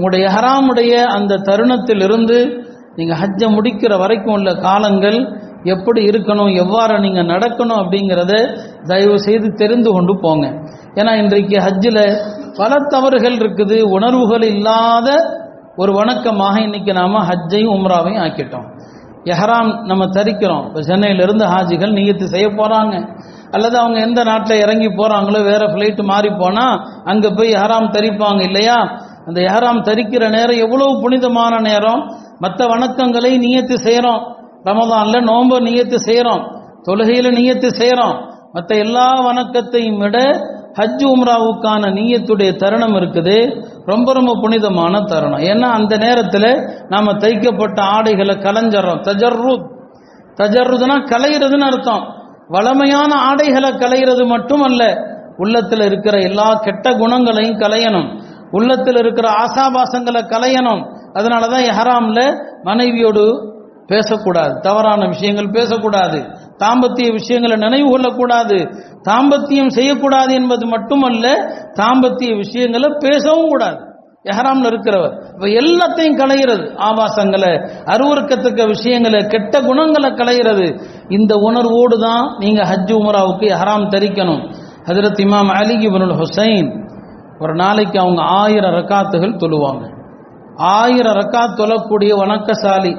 உங்களுடைய ஹராமுடைய அந்த தருணத்திலிருந்து நீங்க ஹஜ்ஜை முடிக்கிற வரைக்கும் உள்ள காலங்கள் எப்படி இருக்கணும் எவ்வாறு நீங்க நடக்கணும் அப்படிங்கிறத தயவு செய்து தெரிந்து கொண்டு போங்க. ஏன்னா இன்றைக்கு ஹஜ்ஜில் பல தவறுகள் இருக்குது உணர்வுகள் இல்லாத ஒரு வணக்கமாக இன்னைக்கு நாம ஹஜ்ஜையும் உம்ராவையும் ஆக்கிட்டோம். எஹராம் நம்ம தரிக்கிறோம். இப்போ சென்னையிலிருந்து ஹாஜிகள் நீயத்து செய்ய போறாங்க. அல்லது அவங்க எந்த நாட்டில் இறங்கி போறாங்களோ வேற ஃப்ளைட் மாறி போனா அங்க போய் எஹராம் தரிப்பாங்க இல்லையா? அந்த எஹராம் தரிக்கிற நேரம் எவ்வளவு புனிதமான நேரம்? மற்ற வணக்கங்களை நியத்து செய்யறோம் ரமதான்ல நோன்பு நியத்து செய்யறோம் தொழுகையில நியத்து செய்யறோம் மற்ற எல்லா வணக்கத்தையும் விட ஹஜ் உம்ராவுக்கான நீயத்துடைய தருணம் இருக்குது. ரொம்ப ரொம்ப புனிதமான தருணம். ஏன்னா அந்த நேரத்தில் நாம தைக்கப்பட்ட ஆடைகளை கலைஞ்சறோம். தஜர்ருத். தஜர்ருதுனா கலைகிறதுன்னு அர்த்தம். வளமையான ஆடைகளை கலைகிறது அல்ல உள்ளத்தில் இருக்கிற எல்லா கெட்ட குணங்களையும் கலையணும். உள்ளத்தில் இருக்கிற ஆசாபாசங்களை கலையணும் அதனாலதான் எஹராம்ல மனைவியோடு பேசக்கூடாது. தவறான விஷயங்கள் பேசக்கூடாது. தாம்பத்திய விஷயங்களை நினைவு கொள்ளக்கூடாது. தாம்பத்தியம் செய்யக்கூடாது என்பது மட்டுமல்ல தாம்பத்திய விஷயங்களை பேசவும் கூடாது. எஹராம்ல இருக்கிறவர். இப்ப எல்லாத்தையும் களைகிறது ஆபாசங்களை அருவறுக்கத்தக்க விஷயங்களை கெட்ட குணங்களை களைகிறது இந்த உணர்வோடு தான் நீங்க ஹஜ் உமராவுக்கு ஹராம் தரிக்கணும். ஹஜரத் இமாம் அலி இபனுல் ஹுசைன் ஒரு நாளைக்கு அவங்க ஆயிரம் ரக்காத்துகள் தொழுவாங்க. ஆயிரம் ரக்காத் தொழக்கூடிய வணக்கசாலி.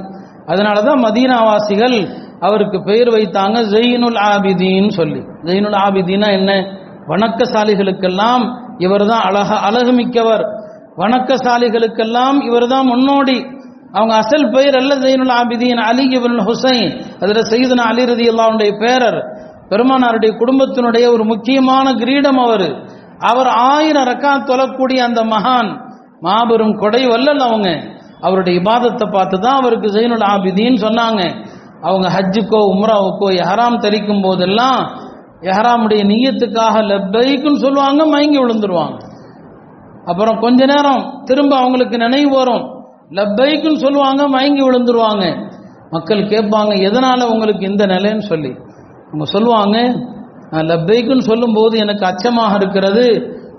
அதனாலதான் மதீனாவாசிகள் அவருக்கு பெயர் வைத்தாங்க ஜெயினுல் ஆபிதீன் சொல்லி. ஜெயினுல் ஆபிதீனா என்ன? வணக்கசாலிகளுக்கெல்லாம் இவர் தான் அழக அழகு மிக்கவர் வணக்கசாலிகளுக்கெல்லாம் இவர் தான் முன்னோடி. அவங்க அசல் பெயர் அல்ல ஜெயினுல் ஆபிதீன் அலி இவன் ஹுசைன். அதில் செய்தன அலி ரதி அல்லாவுடைய பேரர். பெருமானாருடைய குடும்பத்தினுடைய ஒரு முக்கியமான கிரீடம் அவர். அவர் ஆயிரம் ரக்கா தொழக்கூடிய அந்த மகான் மாபெரும் கொடை வல்லல் அவங்க. அவருடைய இபாதத்தை பார்த்து தான் அவருக்கு ஜெயினுல் ஆபிதின்னு சொன்னாங்க. அவங்க ஹஜ்ஜுக்கோ உம்ராவுக்கோ எஹராம் தரிக்கும் போதெல்லாம் எஹராமுடைய நீயத்துக்காக லெப்பைக்குன்னு சொல்லுவாங்க மயங்கி விழுந்துருவாங்க. அப்புறம் கொஞ்ச நேரம் திரும்ப அவங்களுக்கு நினைவு வரும். லப்பைக்குன்னு சொல்லுவாங்க மயங்கி விழுந்துருவாங்க. மக்கள் கேட்பாங்க எதனால உங்களுக்கு இந்த நிலைன்னு சொல்லி. அவங்க சொல்லுவாங்க லப்பைக்குன்னு சொல்லும்போது எனக்கு அச்சமாக இருக்கிறது.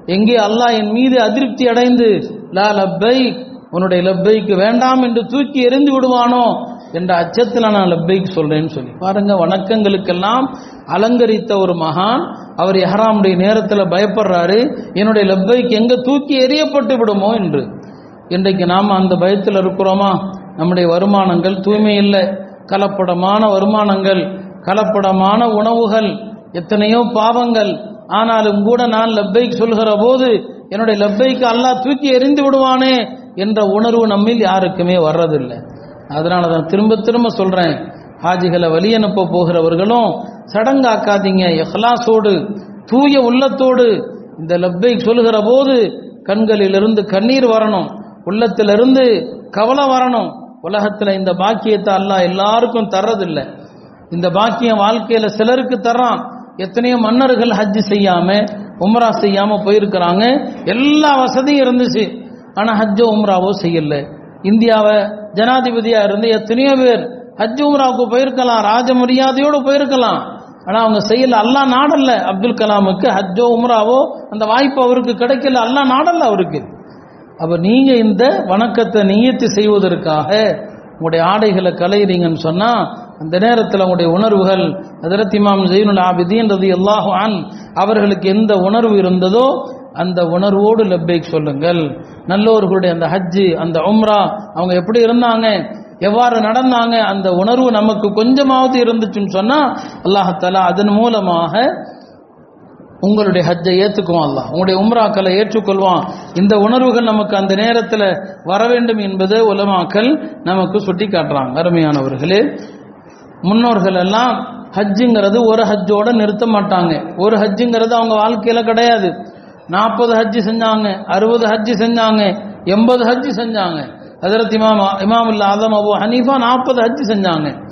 எங்கே அல்லாஹ் என் மீது அதிருப்தி அடைந்து லா லப்பை உன்னுடைய லப்பைக்கு வேண்டாம் என்று தூக்கி எறிந்து விடுவானோ என்ற அச்சத்தில் நான் லப்பைக்கு சொல்றேன்னு சொல்லி. பாருங்க வணக்கங்களுக்கெல்லாம் அலங்கரித்த ஒரு மகான் அவர் எஹராமுடைய நேரத்தில் பயப்படுறாரு என்னுடைய லப்பைக்கு எங்க தூக்கி எறியப்பட்டு விடுமோ என்று. இன்றைக்கு நாம் அந்த பயத்தில் இருக்கிறோமா? நம்முடைய வருமானங்கள் தூய்மை இல்லை. கலப்படமான வருமானங்கள் கலப்படமான உணவுகள் எத்தனையோ பாவங்கள். ஆனாலும் கூட நான் லப்பைக்கு சொல்கிற போது என்னுடைய லப்பைக்கு அல்லாஹ் தூக்கி எறிந்து விடுவானே என்ற உணர்வு நம்மில் யாருக்குமே வர்றதில்லை. அதனால தான் திரும்ப திரும்ப சொல்றேன். ஹாஜிகளை வழி அனுப்ப போகிறவர்களும் சடங்காக்காதீங்க. எஹ்லாசோடு தூய உள்ளத்தோடு இந்த லப்பை சொல்லுகிற போது கண்களிலிருந்து கண்ணீர் வரணும். உள்ளத்திலிருந்து கவலை வரணும். உலகத்தில் இந்த பாக்கியத்தை அல்லாஹ் எல்லாருக்கும் தர்றதில்லை. இந்த பாக்கியம் வாழ்க்கையில் சிலருக்கு தர்றான். எத்தனையோ மன்னர்கள் ஹஜ் செய்யாம உம்ரா செய்யாம போயிருக்கிறாங்க. எல்லா வசதியும் இருந்துச்சு. ஆனா ஹஜ்ஜோ உம்ராவோ செய்யல. இந்தியாவை ஜனாதிபதியா இருந்து எத்தனையோ பேர் ஹஜ் உம்ராவுக்கு போயிருக்கலாம். ராஜ மரியாதையோடு போயிருக்கலாம். ஆனா அவங்க செய்யல. அல்லா நாடல்ல அப்துல் கலாமுக்கு ஹஜ்ஜோ உம்ராவோ அந்த வாய்ப்பு அவருக்கு கிடைக்கல. அல்லா நாடல்ல அவருக்கு. அப்ப நீங்க இந்த வணக்கத்தை நியத்து செய்வதற்காக உங்களுடைய ஆடைகளை கலையிறீங்கன்னு சொன்னா அந்த நேரத்தில் அவங்களுடைய உணர்வுகள் ஹதரத் இமாம் ஜெயினுல் ஆபிதீன் ரதி அன் அவர்களுக்கு எந்த உணர்வு இருந்ததோ அந்த உணர்வோடு லப்பைக் சொல்லுங்கள். நல்லோர்களுடைய அந்த ஹஜ்ஜு அந்த உம்ரா அவங்க எப்படி இருந்தாங்க? எவ்வாறு நடந்தாங்க? அந்த உணர்வு நமக்கு கொஞ்சமாவது இருந்துச்சுன்னு சொன்னால் அல்லாஹாலா அதன் மூலமாக உங்களுடைய ஹஜ்ஜை ஏற்றுக்குவான் அல்லாஹ். உங்களுடைய உம்ராக்களை ஏற்றுக்கொள்வான். இந்த உணர்வுகள் நமக்கு அந்த நேரத்தில் வர வேண்டும் என்பதை உலமாக்கள் நமக்கு சுட்டி காட்டுறாங்க அருமையானவர்களே முன்னோர்கள் எல்லாம் ஹஜ்ஜுங்கிறது ஒரு ஹஜ்ஜோட நிறுத்த மாட்டாங்க. ஒரு ஹஜ்ஜுங்கிறது அவங்க வாழ்க்கையில கிடையாது. நாற்பது ஹஜ்ஜு செஞ்சாங்க அறுபது ஹஜ்ஜு செஞ்சாங்க எண்பது ஹஜ்ஜு செஞ்சாங்க. ஹதரத் இமாம் இமாமுல்லா ஆதம் அபு ஹனீஃபா நாற்பது ஹஜ்ஜு செஞ்சாங்க.